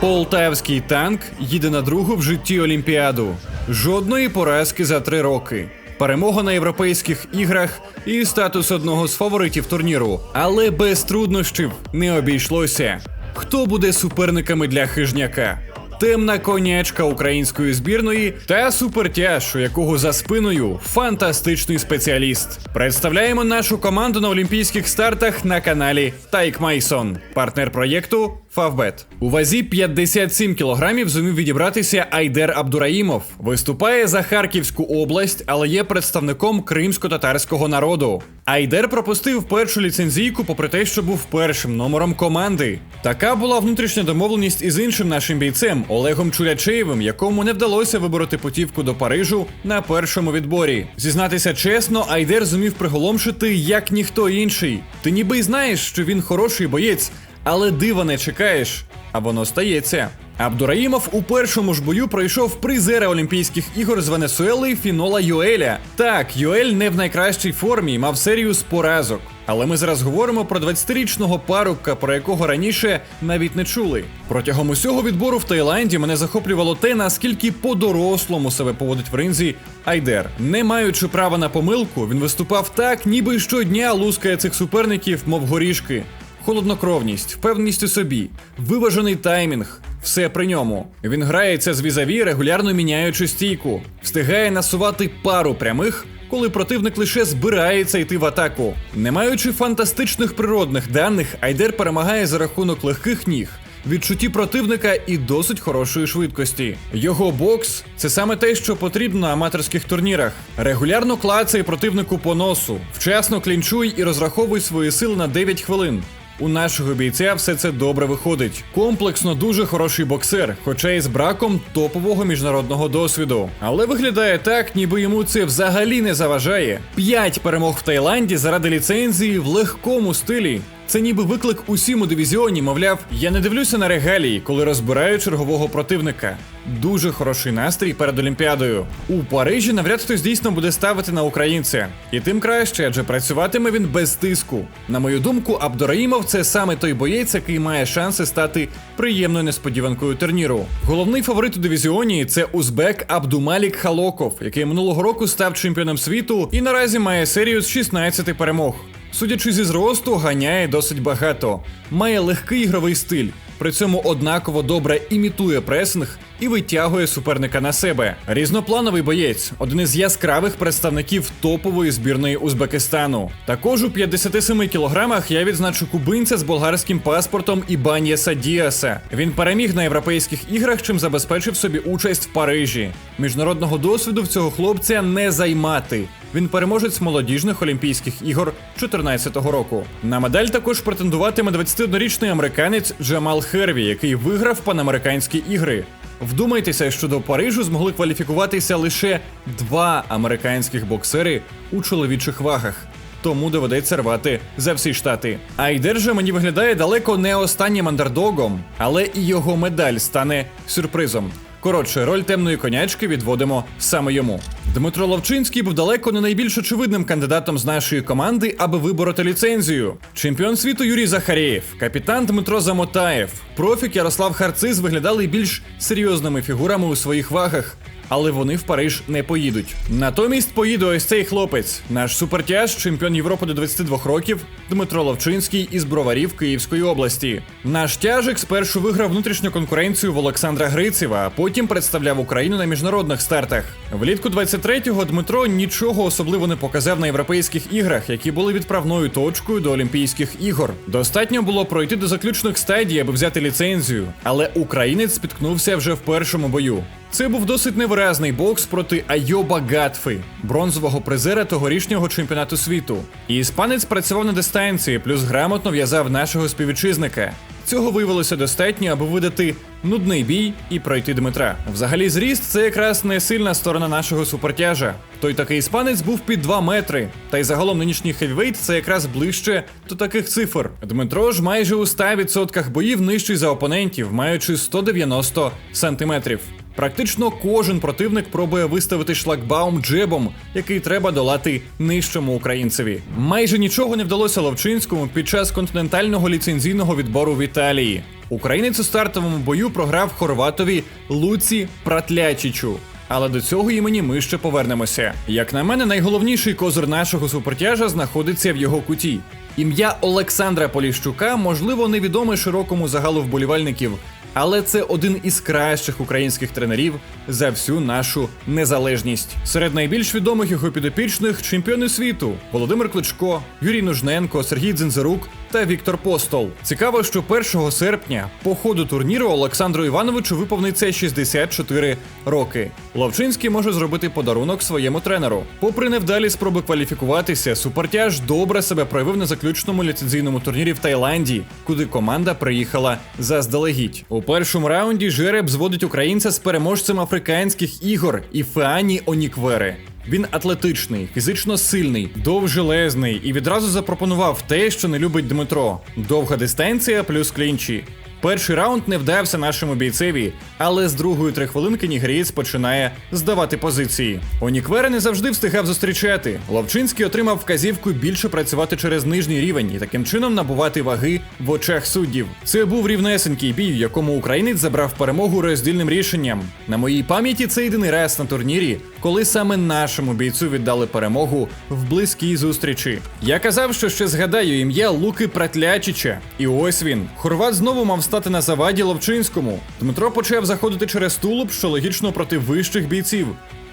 Полтавський танк їде на другу в житті Олімпіаду. Жодної поразки за три роки. Перемога на європейських іграх і статус одного з фаворитів турніру. Але без труднощів не обійшлося. Хто буде суперниками для хижняка? Темна конячка української збірної та супертяж, у якого за спиною фантастичний спеціаліст. Представляємо нашу команду на олімпійських стартах на каналі Тайк Майсон, партнер проєкту Фавбет. У вазі 57 кілограмів зумів відібратися Айдер Абдураїмов. Виступає за Харківську область, але є представником кримсько-татарського народу. Айдер пропустив першу ліцензійку, попри те, що був першим номером команди. Така була внутрішня домовленість із іншим нашим бійцем Олегом Чулячеєвим, якому не вдалося вибороти путівку до Парижу на першому відборі. Зізнатися чесно, Айдер зумів приголомшити як ніхто інший. Ти ніби й знаєш, що він хороший боєць, але дива не чекаєш, а воно стається. Абдураїмов у першому ж бою пройшов призера Олімпійських ігор з Венесуели Фінола Юеля. Так, Юель не в найкращій формі, і мав серію з поразок. Але ми зараз говоримо про 20-річного парубка, про якого раніше навіть не чули. Протягом усього відбору в Таїланді мене захоплювало те, наскільки по-дорослому себе поводить в ринзі Айдер. Не маючи права на помилку, він виступав так, ніби щодня лускає цих суперників, мов горішки. Холоднокровність, впевненість у собі, виважений таймінг. Все при ньому. Він грається з візаві, регулярно міняючи стійку, встигає насувати пару прямих, коли противник лише збирається йти в атаку. Не маючи фантастичних природних даних, Айдер перемагає за рахунок легких ніг. Відчутті противника і досить хорошої швидкості. Його бокс це саме те, що потрібно на аматорських турнірах. Регулярно клацає противнику по носу, вчасно клінчуй і розраховуй свої сили на 9 хвилин. У нашого бійця все це добре виходить. Комплексно дуже хороший боксер, хоча й з браком топового міжнародного досвіду. Але виглядає так, ніби йому це взагалі не заважає. П'ять перемог в Таїланді заради ліцензії в легкому стилі. Це ніби виклик усім у дивізіоні, мовляв, я не дивлюся на регалії, коли розбираю чергового противника. Дуже хороший настрій перед Олімпіадою. У Парижі навряд хтось дійсно буде ставити на українця. І тим краще, адже працюватиме він без тиску. На мою думку, Абдураїмов це саме той боєць, який має шанси стати приємною несподіванкою турніру. Головний фаворит у дивізіоні це узбек Абдумалік Халоков, який минулого року став чемпіоном світу і наразі має серію з 16 перемог. Судячи зі зросту, ганяє досить багато, має легкий ігровий стиль. При цьому однаково добре імітує пресинг і витягує суперника на себе. Різноплановий боєць, один із яскравих представників топової збірної Узбекистану. Також у 57 кілограмах я відзначу кубинця з болгарським паспортом Ібанєса Діаса. Він переміг на європейських іграх, чим забезпечив собі участь в Парижі. Міжнародного досвіду в цього хлопця не займати. Він переможець молодіжних Олімпійських ігор 2014 року. На медаль також претендуватиме 21-річний американець Джамал Херві, який виграв панамериканські ігри. Вдумайтеся, що до Парижу змогли кваліфікуватися лише два американських боксери у чоловічих вагах. Тому доведеться рвати за всі штати. Айдер же мені виглядає далеко не останнім андердогом, але і його медаль стане сюрпризом. Коротше, роль темної конячки відводимо саме йому. Дмитро Ловчинський був далеко не найбільш очевидним кандидатом з нашої команди, аби вибороти ліцензію. Чемпіон світу Юрій Захарєєв, капітан Дмитро Замотаєв, профік Ярослав Харциз виглядали більш серйозними фігурами у своїх вагах. Але вони в Париж не поїдуть. Натомість поїде ось цей хлопець, наш супертяж, чемпіон Європи до 22 років, Дмитро Ловчинський із броварів Київської області. Наш тяжик спершу виграв внутрішню конкуренцію в Олександра Грицева, а потім представляв Україну на міжнародних стартах. Влітку 23-го Дмитро нічого особливо не показав на європейських іграх, які були відправною точкою до Олімпійських ігор. Достатньо було пройти до заключних стадій, аби взяти ліцензію, але українець спіткнувся вже в першому бою. Це був досить невиразний бокс проти Айоба Гатфи, бронзового призера тогорічнього чемпіонату світу. І іспанець працював на дистанції, плюс грамотно в'язав нашого співвітчизника. Цього виявилося достатньо, аби видати нудний бій і пройти Дмитра. Взагалі, зріст це якраз не сильна сторона нашого супертяжа. Той такий іспанець був під 2 метри. Та й загалом нинішній хевівейт це якраз ближче до таких цифр. Дмитро ж майже у 100% боїв нижчий за опонентів, маючи 190 сантиметрів. Практично кожен противник пробує виставити шлагбаум джебом, який треба долати нижчому українцеві. Майже нічого не вдалося Ловчинському під час континентального ліцензійного відбору в Італії. Українець у стартовому бою програв хорватові Луці Пратлячічу. Але до цього імені ми ще повернемося. Як на мене, найголовніший козир нашого супертяжа знаходиться в його куті. Ім'я Олександра Поліщука, можливо, невідоме широкому загалу вболівальників, але це один із кращих українських тренерів за всю нашу незалежність. Серед найбільш відомих його підопічних чемпіони світу Володимир Кличко, Юрій Нужненко, Сергій Дзензерук та Віктор Постол. Цікаво, що 1 серпня по ходу турніру Олександру Івановичу виповниться 64 роки. Ловчинський може зробити подарунок своєму тренеру. Попри невдалі спроби кваліфікуватися, супертяж добре себе проявив на заключному ліцензійному турнірі в Таїланді, куди команда приїхала заздалегідь. У першому раунді жереб зводить українця з переможцем африканських ігор Іфеані Оніквери. Він атлетичний, фізично сильний, довжелезний і відразу запропонував те, що не любить Дмитро: довга дистанція плюс клінчі. Перший раунд не вдався нашому бійцеві, але з другої три хвилинки нігерієць починає здавати позиції. Оніквера не завжди встигав зустрічати. Ловчинський отримав вказівку більше працювати через нижній рівень і таким чином набувати ваги в очах суддів. Це був рівнесенький бій, в якому українець забрав перемогу роздільним рішенням. На моїй пам'яті це єдиний раз на турнірі, коли саме нашому бійцю віддали перемогу в близькій зустрічі. Я казав, що ще згадаю ім'я Луки Пратлячича. І ось він. Хорват знову мав стати на заваді Ловчинському. Дмитро почав заходити через тулуб, що логічно проти вищих бійців.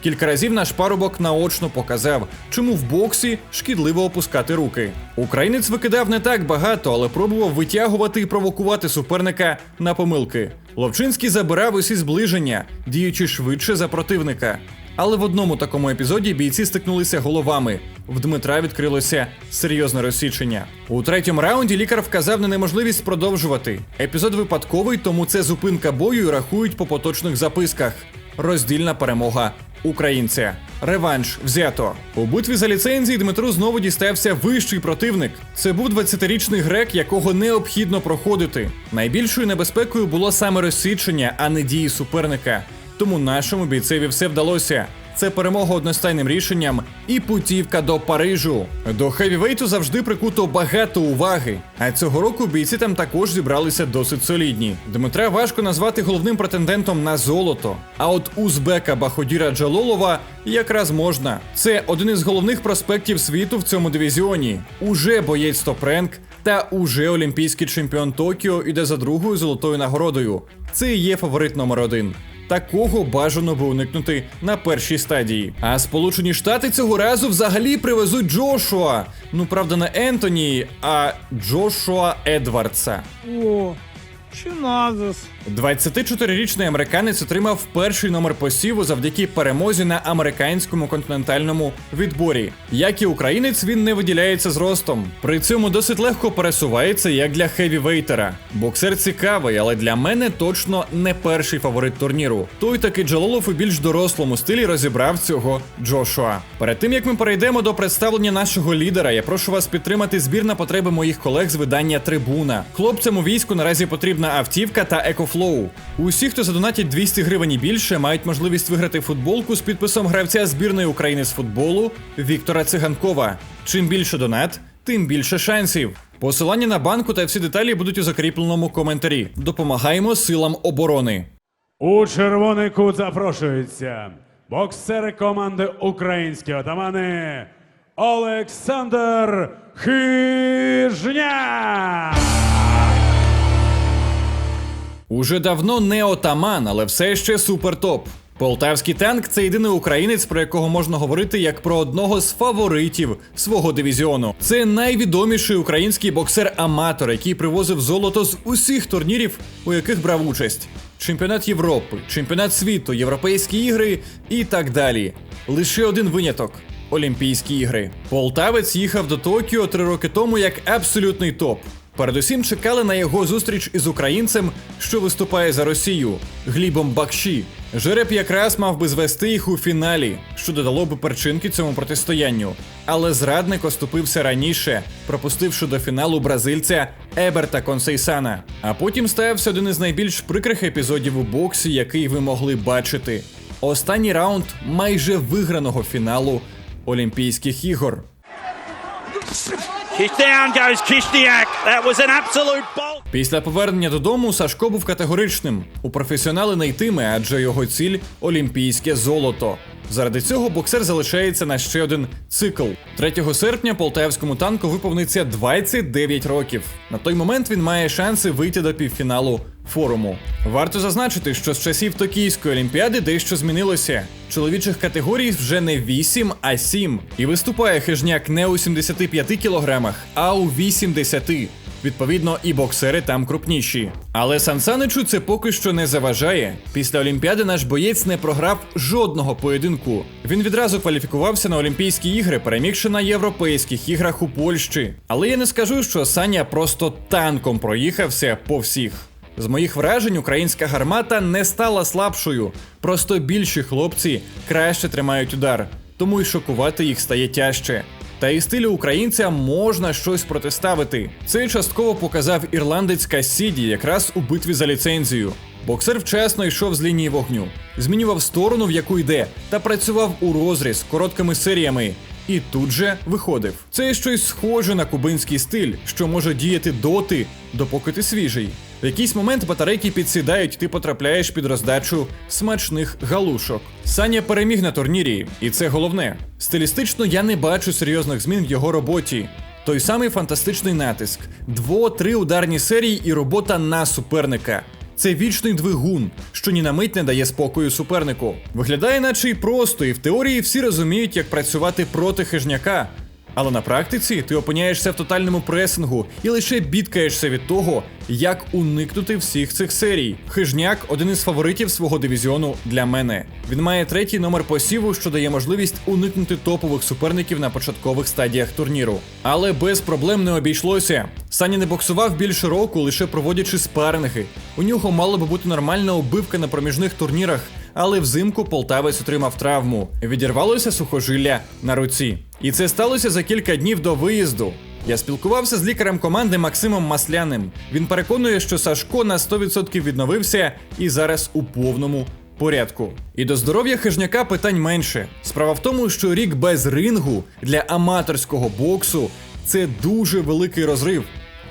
Кілька разів наш парубок наочно показав, чому в боксі шкідливо опускати руки. Українець викидав не так багато, але пробував витягувати і провокувати суперника на помилки. Ловчинський забирав усі зближення, діючи швидше за противника. Але в одному такому епізоді бійці стикнулися головами. В Дмитра відкрилося серйозне розсічення. У третьому раунді лікар вказав на неможливість продовжувати. Епізод випадковий, тому це зупинка бою і рахують по поточних записках. Роздільна перемога українця. Реванш взято. У битві за ліцензії Дмитру знову дістався вищий противник. Це був 20-річний грек, якого необхідно проходити. Найбільшою небезпекою було саме розсічення, а не дії суперника. Тому нашому бійцеві все вдалося. Це перемога одностайним рішенням і путівка до Парижу. До хевівейту завжди прикуто багато уваги. А цього року бійці там також зібралися досить солідні. Дмитра важко назвати головним претендентом на золото. А от узбека Баходіра Джалолова якраз можна. Це один із головних проспектів світу в цьому дивізіоні. Уже боєць топ-ренк та уже олімпійський чемпіон Токіо іде за другою золотою нагородою. Це і є фаворит номер один. Такого бажано би уникнути на першій стадії. А Сполучені Штати цього разу взагалі привезуть Джошуа. Ну правда, не Ентоні, а Джошуа Едвардса. О, Чиназис. 24-річний американець отримав перший номер посіву завдяки перемозі на американському континентальному відборі. Як і українець, він не виділяється зростом. При цьому досить легко пересувається як для хевівейтера. Боксер цікавий, але для мене точно не перший фаворит турніру. Той таки Джалолов у більш дорослому стилі розібрав цього Джошуа. Перед тим як ми перейдемо до представлення нашого лідера, я прошу вас підтримати збір на потреби моїх колег з видання Трибуна. Хлопцям у війську наразі потрібна автівка та екофлоу. Усі, хто задонатять 200 гривень і більше, мають можливість виграти футболку з підписом гравця збірної України з футболу Віктора Циганкова. Чим більше донат, тим більше шансів. Посилання на банку та всі деталі будуть у закріпленому коментарі. Допомагаємо силам оборони. У червоний кут запрошуються боксери команди Українські отамани Олександр Хижня. Уже давно не отаман, але все ще супертоп. Полтавський танк це єдиний українець, про якого можна говорити як про одного з фаворитів свого дивізіону. Це найвідоміший український боксер-аматор, який привозив золото з усіх турнірів, у яких брав участь: чемпіонат Європи, чемпіонат світу, європейські ігри і так далі. Лише один виняток. Олімпійські ігри. Полтавець їхав до Токіо три роки тому як абсолютний топ. Передусім чекали на його зустріч із українцем, що виступає за Росію Глібом Бакші. Жереб якраз мав би звести їх у фіналі, що додало би перчинки цьому протистоянню. Але зрадник оступився раніше, пропустивши до фіналу бразильця Еберта Консейсана. А потім стався один із найбільш прикрих епізодів у боксі, який ви могли бачити. Останній раунд майже виграного фіналу Олімпійських ігор. Goes Kishniak. That was an absolute bolt. Після повернення додому Сашко був категоричним. У професіонали не йтиме, адже його ціль олімпійське золото. Заради цього боксер залишається на ще один цикл. 3 серпня полтавському танку виповниться 29 років. На той момент він має шанси вийти до півфіналу форуму. Варто зазначити, що з часів Токійської олімпіади дещо змінилося. Чоловічих категорій вже не 8, а 7. І виступає хижняк не у 75 кілограмах, а у 80. Відповідно, і боксери там крупніші. Але Сансаничу це поки що не заважає. Після Олімпіади наш боєць не програв жодного поєдинку. Він відразу кваліфікувався на Олімпійські ігри, перемігши на європейських іграх у Польщі. Але я не скажу, що Саня просто танком проїхався по всіх. З моїх вражень, українська гармата не стала слабшою. Просто більші хлопці краще тримають удар, тому й шокувати їх стає тяжче. Та і стилю українця можна щось протиставити. Це частково показав ірландець Кассіді якраз у битві за ліцензію. Боксер вчасно йшов з лінії вогню, змінював сторону, в яку йде, та працював у розріз короткими серіями. І тут же виходив. Це щось схоже на кубинський стиль, що може діяти доти, допоки ти свіжий. В якийсь момент батарейки підсідають, ти потрапляєш під роздачу смачних галушок. Саня переміг на турнірі, і це головне. Стилістично я не бачу серйозних змін в його роботі. Той самий фантастичний натиск, дво-три ударні серії і робота на суперника. Це вічний двигун, що ні на мить не дає спокою супернику. Виглядає, наче й просто, і в теорії всі розуміють, як працювати проти хижняка. Але на практиці ти опиняєшся в тотальному пресингу і лише бідкаєшся від того, як уникнути всіх цих серій. Хижняк один із фаворитів свого дивізіону для мене. Він має третій номер посіву, що дає можливість уникнути топових суперників на початкових стадіях турніру. Але без проблем не обійшлося. Саня не боксував більше року, лише проводячи спаринги. У нього мала би бути нормальна оббивка на проміжних турнірах, але взимку полтавець отримав травму. Відірвалося сухожилля на руці. І це сталося за кілька днів до виїзду. Я спілкувався з лікарем команди Максимом Масляним. Він переконує, що Сашко на 100% відновився і зараз у повному порядку. І до здоров'я хижняка питань менше. Справа в тому, що рік без рингу для аматорського боксу це дуже великий розрив.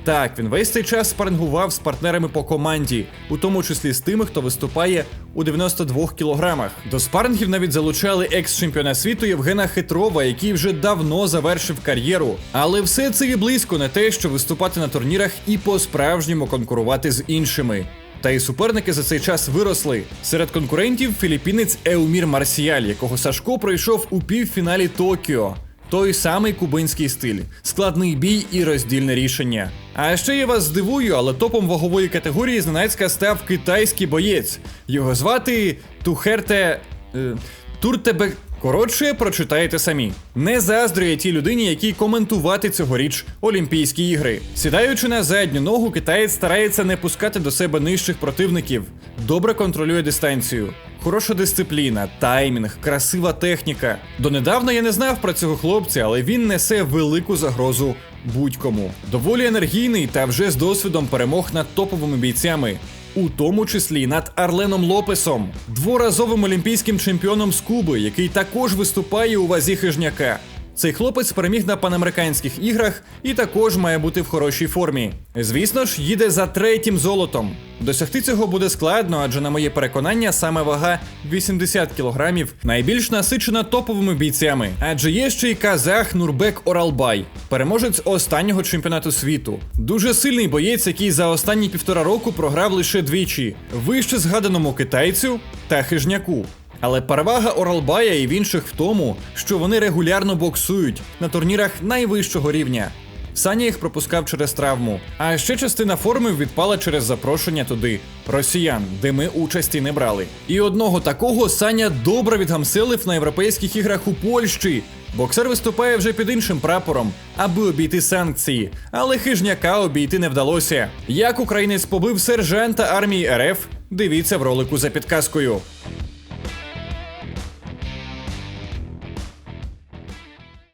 Так, він весь цей час спарингував з партнерами по команді, у тому числі з тими, хто виступає у 92 кілограмах. До спарингів навіть залучали екс-чемпіона світу Євгена Хитрова, який вже давно завершив кар'єру. Але все це і близько не те, що виступати на турнірах і по-справжньому конкурувати з іншими. Та й суперники за цей час виросли. Серед конкурентів філіппінець Еумір Марсіаль, якого Сашко пройшов у півфіналі Токіо. Той самий кубинський стиль, складний бій і роздільне рішення. А ще я вас здивую, але топом вагової категорії зненацька став китайський боєць. Його звати Тухерте. Е, Туртебе. Коротше, прочитаєте самі. Не заздрю тій людині, якій коментувати цьогоріч Олімпійські ігри. Сідаючи на задню ногу, китаєць старається не пускати до себе нижчих противників, добре контролює дистанцію. Хороша дисципліна, таймінг, красива техніка. Донедавна я не знав про цього хлопця, але він несе велику загрозу будь-кому. Доволі енергійний та вже з досвідом перемог над топовими бійцями. У тому числі над Арленом Лопесом, дворазовим олімпійським чемпіоном з Куби, який також виступає у вазі хижняка. Цей хлопець переміг на панамериканських іграх і також має бути в хорошій формі. Звісно ж, їде за третім золотом. Досягти цього буде складно, адже на моє переконання саме вага 80 кілограмів найбільш насичена топовими бійцями. Адже є ще й казах Нурбек Оралбай, переможець останнього чемпіонату світу. Дуже сильний боєць, який за останні півтора року програв лише двічі: вище згаданому китайцю та хижняку. Але перевага Оралбая і в інших в тому, що вони регулярно боксують на турнірах найвищого рівня. Саня їх пропускав через травму. А ще частина форми відпала через запрошення туди росіян, де ми участі не брали. І одного такого Саня добре відгамселив на європейських іграх у Польщі. Боксер виступає вже під іншим прапором, аби обійти санкції, але хижняка обійти не вдалося. Як українець побив сержанта армії РФ, дивіться в ролику за підказкою.